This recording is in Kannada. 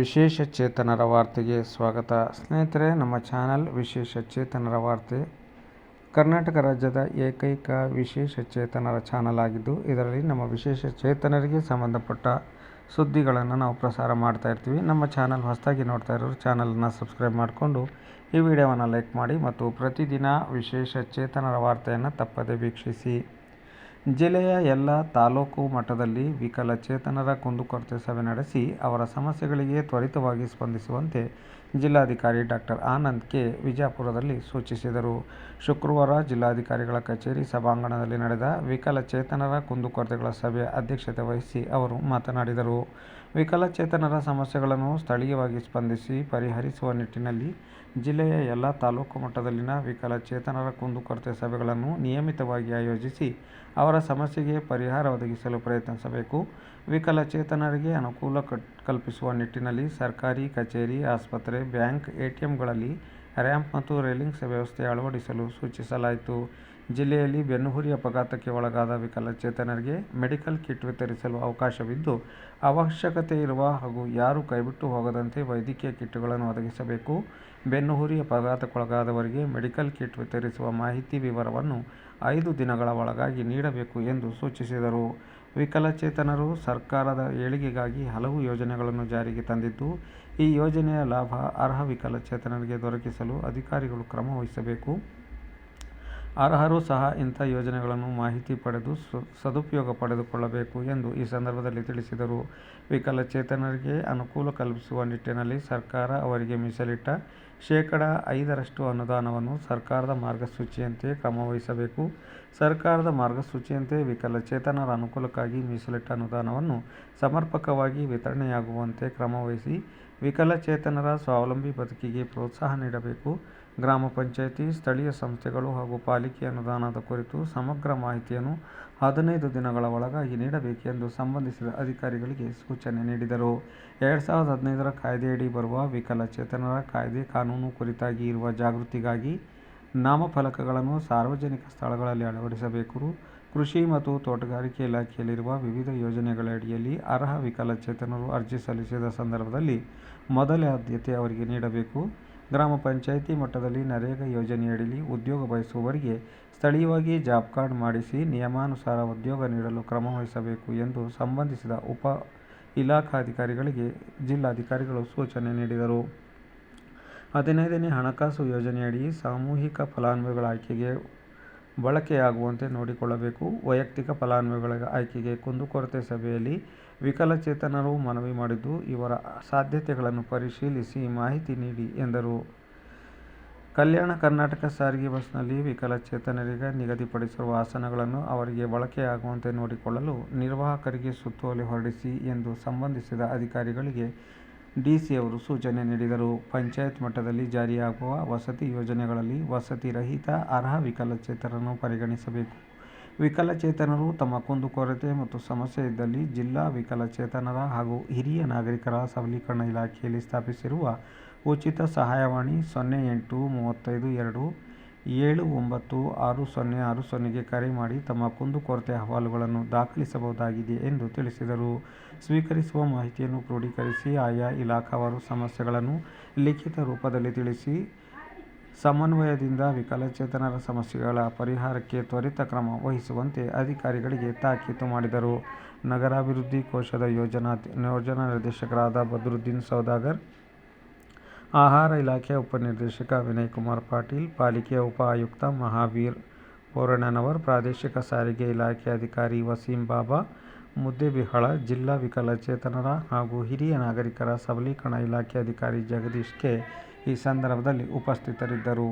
ವಿಶೇಷ ಚೇತನರ ವಾರ್ತೆಗೆ ಸ್ವಾಗತ. ಸ್ನೇಹಿತರೆ, ನಮ್ಮ ಚಾನಲ್ ವಿಶೇಷ ಚೇತನರ ವಾರ್ತೆ. ಕರ್ನಾಟಕ ರಾಜ್ಯದ ಏಕೈಕ ವಿಶೇಷ ಚೇತನರ ಚಾನಲ್ ಆಗಿದ್ದು, ಇದರಲ್ಲಿ ನಮ್ಮ ವಿಶೇಷ ಚೇತನರಿಗೆ ಸಂಬಂಧಪಟ್ಟ ಸುದ್ದಿಗಳನ್ನು ನಾವು ಪ್ರಸಾರ ಮಾಡ್ತಾ ಇರ್ತೀವಿ. ನಮ್ಮ ಚಾನಲ್ ಹೊಸದಾಗಿ ನೋಡ್ತಾ ಇರೋರು ಚಾನಲನ್ನು ಸಬ್ಸ್ಕ್ರೈಬ್ ಮಾಡಿಕೊಂಡು ಈ ವಿಡಿಯೋವನ್ನು ಲೈಕ್ ಮಾಡಿ ಮತ್ತು ಪ್ರತಿದಿನ ವಿಶೇಷ ಚೇತನರ ವಾರ್ತೆಯನ್ನು ತಪ್ಪದೇ ವೀಕ್ಷಿಸಿ. ಜಿಲ್ಲೆಯ ಎಲ್ಲ ತಾಲೂಕು ಮಟ್ಟದಲ್ಲಿ ವಿಕಲಚೇತನರ ಕುಂದುಕೊರತೆ ಸಭೆ ನಡೆಸಿ ಅವರ ಸಮಸ್ಯೆಗಳಿಗೆ ತ್ವರಿತವಾಗಿ ಸ್ಪಂದಿಸುವಂತೆ ಜಿಲ್ಲಾಧಿಕಾರಿ ಡಾಕ್ಟರ್ ಆನಂದ್ ಕೆ. ವಿಜಯಪುರದಲ್ಲಿ ಸೂಚಿಸಿದರು. ಶುಕ್ರವಾರ ಜಿಲ್ಲಾಧಿಕಾರಿಗಳ ಕಚೇರಿ ಸಭಾಂಗಣದಲ್ಲಿ ನಡೆದ ವಿಕಲಚೇತನರ ಕುಂದುಕೊರತೆಗಳ ಸಭೆಯ ಅಧ್ಯಕ್ಷತೆ ವಹಿಸಿ ಅವರು ಮಾತನಾಡಿದರು. ವಿಕಲಚೇತನರ ಸಮಸ್ಯೆಗಳನ್ನು ಸ್ಥಳೀಯವಾಗಿ ಸ್ಪಂದಿಸಿ ಪರಿಹರಿಸುವ ನಿಟ್ಟಿನಲ್ಲಿ ಜಿಲ್ಲೆಯ ಎಲ್ಲ ತಾಲೂಕು ಮಟ್ಟದಲ್ಲಿನ ವಿಕಲಚೇತನರ ಕುಂದುಕೊರತೆ ಸಭೆಗಳನ್ನು ನಿಯಮಿತವಾಗಿ ಆಯೋಜಿಸಿ ಅವರ ಸಮಸ್ಯೆಗೆ ಪರಿಹಾರ ಒದಗಿಸಲು ಪ್ರಯತ್ನಿಸಬೇಕು. ವಿಕಲಚೇತನರಿಗೆ ಅನುಕೂಲ ಕಲ್ಪಿಸುವ ನಿಟ್ಟಿನಲ್ಲಿ ಸರ್ಕಾರಿ, ಕಚೇರಿ, ಆಸ್ಪತ್ರೆ, ಬ್ಯಾಂಕ್, ಎಟಿಎಂಗಳಲ್ಲಿ ರ್ಯಾಂಪ್ ಮತ್ತು ರೇಲಿಂಗ್ಸ್ ವ್ಯವಸ್ಥೆ ಅಳವಡಿಸಲು ಸೂಚಿಸಲಾಯಿತು. ಜಿಲ್ಲೆಯಲ್ಲಿ ಬೆನ್ನುಹುರಿ ಅಪಘಾತಕ್ಕೆ ಒಳಗಾದ ವಿಕಲಚೇತನರಿಗೆ ಮೆಡಿಕಲ್ ಕಿಟ್ ವಿತರಿಸಲು ಅವಕಾಶವಿದ್ದು, ಅವಶ್ಯಕತೆ ಇರುವ ಹಾಗೂ ಯಾರು ಕೈಬಿಟ್ಟು ಹೋಗದಂತೆ ವೈದ್ಯಕೀಯ ಕಿಟ್ಗಳನ್ನು ಒದಗಿಸಬೇಕು. ಬೆನ್ನುಹುರಿ ಅಪಘಾತಕ್ಕೊಳಗಾದವರಿಗೆ ಮೆಡಿಕಲ್ ಕಿಟ್ ವಿತರಿಸುವ ಮಾಹಿತಿ ವಿವರವನ್ನು ಐದು ದಿನಗಳ ಒಳಗಾಗಿ ನೀಡಬೇಕು ಎಂದು ಸೂಚಿಸಿದರು. ವಿಕಲಚೇತನರು ಸರ್ಕಾರದ ಏಳಿಗೆಗಾಗಿ ಹಲವು ಯೋಜನೆಗಳನ್ನು ಜಾರಿಗೆ ತಂದಿದ್ದು, ಈ ಯೋಜನೆಯ ಲಾಭ ಅರ್ಹ ವಿಕಲಚೇತನರಿಗೆ ದೊರಕಿಸಲು ಅಧಿಕಾರಿಗಳು ಕ್ರಮ ವಹಿಸಬೇಕು. ಅರ್ಹರು ಸಹ ಇಂಥ ಯೋಜನೆಗಳನ್ನು ಮಾಹಿತಿ ಪಡೆದು ಸದುಪಯೋಗ ಪಡೆದುಕೊಳ್ಳಬೇಕು ಎಂದು ಈ ಸಂದರ್ಭದಲ್ಲಿ ತಿಳಿಸಿದರು. ವಿಕಲಚೇತನರಿಗೆ ಅನುಕೂಲ ಕಲ್ಪಿಸುವ ನಿಟ್ಟಿನಲ್ಲಿ ಸರ್ಕಾರ ಅವರಿಗೆ ಮೀಸಲಿಟ್ಟ ಶೇಕಡ ಐದರಷ್ಟು ಅನುದಾನವನ್ನು ಸರ್ಕಾರದ ಮಾರ್ಗಸೂಚಿಯಂತೆ ಕ್ರಮವಹಿಸಬೇಕು ಸರ್ಕಾರದ ಮಾರ್ಗಸೂಚಿಯಂತೆ ವಿಕಲಚೇತನರ ಅನುಕೂಲಕ್ಕಾಗಿ ಮೀಸಲಿಟ್ಟ ಅನುದಾನವನ್ನು ಸಮರ್ಪಕವಾಗಿ ವಿತರಣೆಯಾಗುವಂತೆ ಕ್ರಮವಹಿಸಿ ವಿಕಲಚೇತನರ ಸ್ವಾವಲಂಬಿ ಬದುಕಿಗೆ ಪ್ರೋತ್ಸಾಹ ನೀಡಬೇಕು. ಗ್ರಾಮ ಪಂಚಾಯಿತಿ, ಸ್ಥಳೀಯ ಸಂಸ್ಥೆಗಳು ಹಾಗೂ ಪಾಲಿಕೆ ಅನುದಾನದ ಕುರಿತು ಸಮಗ್ರ ಮಾಹಿತಿಯನ್ನು ಹದಿನೈದು ದಿನಗಳ ಒಳಗಾಗಿ ನೀಡಬೇಕೆಂದು ಸಂಬಂಧಿಸಿದ ಅಧಿಕಾರಿಗಳಿಗೆ ಸೂಚನೆ ನೀಡಿದರು. ಎರಡು ಸಾವಿರದ ಹದಿನೈದರ ಕಾಯ್ದೆಯಡಿ ಬರುವ ವಿಕಲಚೇತನರ ಕಾಯ್ದೆ ಕಾನೂನು ಕುರಿತಾಗಿ ಇರುವ ಜಾಗೃತಿಗಾಗಿ ನಾಮಫಲಕಗಳನ್ನು ಸಾರ್ವಜನಿಕ ಸ್ಥಳಗಳಲ್ಲಿ ಅಳವಡಿಸಬೇಕು ಕೃಷಿ ಮತ್ತು ತೋಟಗಾರಿಕೆ ಇಲಾಖೆಯಲ್ಲಿರುವ ವಿವಿಧ ಯೋಜನೆಗಳಡಿಯಲ್ಲಿ ಅರ್ಹ ವಿಕಲಚೇತನರು ಅರ್ಜಿ ಸಲ್ಲಿಸಿದ ಸಂದರ್ಭದಲ್ಲಿ ಮೊದಲ ಆದ್ಯತೆ ಅವರಿಗೆ ನೀಡಬೇಕು. ಗ್ರಾಮ ಪಂಚಾಯಿತಿ ಮಟ್ಟದಲ್ಲಿ ನರೇಗಾ ಯೋಜನೆಯಡಿಯಲ್ಲಿ ಉದ್ಯೋಗ ಬಯಸುವವರಿಗೆ ಸ್ಥಳೀಯವಾಗಿ ಜಾಬ್ ಕಾರ್ಡ್ ಮಾಡಿಸಿ ನಿಯಮಾನುಸಾರ ಉದ್ಯೋಗ ನೀಡಲು ಕ್ರಮ ವಹಿಸಬೇಕು ಎಂದು ಸಂಬಂಧಿಸಿದ ಉಪ ಇಲಾಖಾಧಿಕಾರಿಗಳಿಗೆ ಜಿಲ್ಲಾಧಿಕಾರಿಗಳು ಸೂಚನೆ ನೀಡಿದರು. ಹದಿನೈದನೇ ಹಣಕಾಸು ಯೋಜನೆಯಡಿ ಸಾಮೂಹಿಕ ಫಲಾನುಭವಿಗಳ ಆಯ್ಕೆಗೆ ಬಳಕೆಯಾಗುವಂತೆ ನೋಡಿಕೊಳ್ಳಬೇಕು. ವೈಯಕ್ತಿಕ ಫಲಾನುಭವಿಗಳ ಆಯ್ಕೆಗೆ ಕುಂದುಕೊರತೆ ಸಭೆಯಲ್ಲಿ ವಿಕಲಚೇತನರು ಮನವಿ ಮಾಡಿದ್ದು, ಇವರ ಸಾಧ್ಯತೆಗಳನ್ನು ಪರಿಶೀಲಿಸಿ ಮಾಹಿತಿ ನೀಡಿ ಎಂದರು. ಕಲ್ಯಾಣ ಕರ್ನಾಟಕ ಸಾರಿಗೆ ಬಸ್ನಲ್ಲಿ ವಿಕಲಚೇತನರಿಗೆ ನಿಗದಿಪಡಿಸಿರುವ ಆಸನಗಳನ್ನು ಅವರಿಗೆ ಬಳಕೆಯಾಗುವಂತೆ ನೋಡಿಕೊಳ್ಳಲು ನಿರ್ವಾಹಕರಿಗೆ ಸುತ್ತೋಲೆ ಹೊರಡಿಸಿ ಎಂದು ಸಂಬಂಧಿಸಿದ ಅಧಿಕಾರಿಗಳಿಗೆ ಡಿಸಿ ಅವರು ಸೂಚನೆ ನೀಡಿದರು. ಪಂಚಾಯತ್ ಮಟ್ಟದಲ್ಲಿ ಜಾರಿಯಾಗುವ ವಸತಿ ಯೋಜನೆಗಳಲ್ಲಿ ವಸತಿ ರಹಿತ, ಅರ್ಹ ವಿಕಲಚೇತನರನ್ನು ಪರಿಗಣಿಸಬೇಕು. ವಿಕಲಚೇತನರು ತಮ್ಮ ಕುಂದುಕೊರತೆ ಮತ್ತು ಸಮಸ್ಯೆ ಇದ್ದಲ್ಲಿ ಜಿಲ್ಲಾ ವಿಕಲಚೇತನರ ಹಾಗೂ ಹಿರಿಯ ನಾಗರಿಕರ ಸಬಲೀಕರಣ ಇಲಾಖೆಯಲ್ಲಿ ಸ್ಥಾಪಿಸಿರುವ ಉಚಿತ ಸಹಾಯವಾಣಿ ಸೊನ್ನೆ ಎಂಟು ಮೂವತ್ತೈದು ಎರಡು ಏಳು ಒಂಬತ್ತು ಆರು ಸೊನ್ನೆ ಆರು ಸೊನ್ನೆಗೆ ಕರೆ ಮಾಡಿ ತಮ್ಮ ಕುಂದುಕೊರತೆ ಅಹವಾಲುಗಳನ್ನು ದಾಖಲಿಸಬಹುದಾಗಿದೆ ಎಂದು ತಿಳಿಸಿದರು. ಸ್ವೀಕರಿಸುವ ಮಾಹಿತಿಯನ್ನು ಕ್ರೋಢೀಕರಿಸಿ ಆಯಾ ಇಲಾಖಾವಾರು ಸಮಸ್ಯೆಗಳನ್ನು ಲಿಖಿತ ರೂಪದಲ್ಲಿ ತಿಳಿಸಿ ಸಮನ್ವಯದಿಂದ ವಿಕಲಚೇತನರ ಸಮಸ್ಯೆಗಳ ಪರಿಹಾರಕ್ಕೆ ತ್ವರಿತ ಕ್ರಮ ವಹಿಸುವಂತೆ ಅಧಿಕಾರಿಗಳಿಗೆ ತಾಕೀತು ಮಾಡಿದರು. ನಗರಾಭಿವೃದ್ಧಿ ಕೋಶದ ಯೋಜನಾ ನಿರ್ದೇಶಕರಾದ ಬದ್ರುದ್ದೀನ್ ಸೌದಾಗರ್, ಆಹಾರ ಇಲಾಖೆಯ ಉಪನಿರ್ದೇಶಕ ವಿನಯಕುಮಾರ್ ಪಾಟೀಲ್ ಪಾಲಿಕೆಯ ಉಪ ಆಯುಕ್ತ ಮಹಾವೀರ್ ಬೋರಣ್ಣನವರ್ ಪ್ರಾದೇಶಿಕ ಸಾರಿಗೆ ಇಲಾಖೆ ಅಧಿಕಾರಿ ವಸೀಂ ಬಾಬಾ ಮುದ್ದೇಬಿಹಾಳ ಜಿಲ್ಲಾ ವಿಕಲಚೇತನರ ಹಾಗೂ ಹಿರಿಯ ನಾಗರಿಕರ ಸಬಲೀಕರಣ ಇಲಾಖೆ ಅಧಿಕಾರಿ ಜಗದೀಶ್ ಕೆ ಈ ಸಂದರ್ಭದಲ್ಲಿ ಉಪಸ್ಥಿತರಿದ್ದರು.